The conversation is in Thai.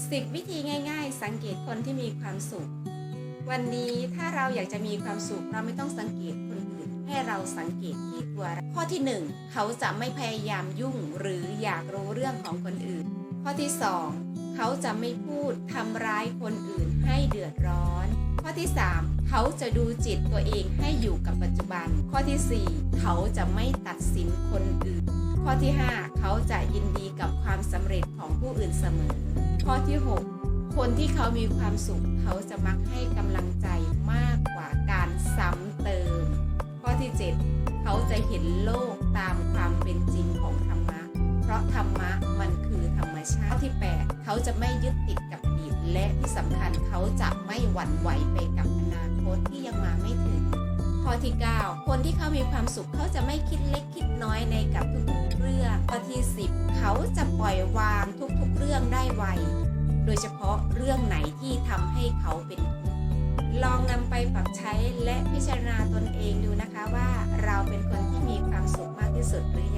10 วิธีง่าย ๆ สังเกตคนที่มีความสุข วันนี้ถ้าเราอยากจะมีความสุขเราไม่ต้องสังเกตคนอื่นให้เราสังเกตที่ตัวเราข้อที่ 1 เขาจะไม่พยายามยุ่งหรืออยากรู้เรื่องของคนอื่น ข้อที่ 2 เขาจะไม่พูดทำร้ายคนอื่นให้เดือดร้อน ข้อที่ 3 เขาจะดูจิตตัวเองให้อยู่กับปัจจุบัน ข้อทีสี่4 เขาจะไม่ตัดสินคนอื่น ข้อที่ 5 เขาจะยินดีกับความสำเร็จของผู้อื่นเสมอ ข้อที่ 6 คนที่เขามีความสุข เขาจะมักให้กำลังใจมากกว่าการซ้ำเติม ข้อที่ 7 เขาจะเห็นโลกตามความเป็นจริงของธรรมะ เพราะธรรมะมันคือธรรมชาติข้อที่ 8 เขาจะไม่ยึดติดกับอดีตและที่สำคัญเขาจะไม่หวั่นไหวไปกับอนาคตที่ยังมาไม่ถึง ข้อที่ 9 คนที่เขามีความสุขเขาจะไม่คิดเล็กคิดน้อยในกับทุกๆเรื่องข้อที่ 10 เขาจะปล่อยวาง ยเฉพาะเรื่องไหนที่ทำให้เขาเป็นทุกข์ลองนำไปปรับใช้และพิจารณาตนเองดูนะคะว่าเราเป็นคนที่มีความสุขมากที่สุดหรือ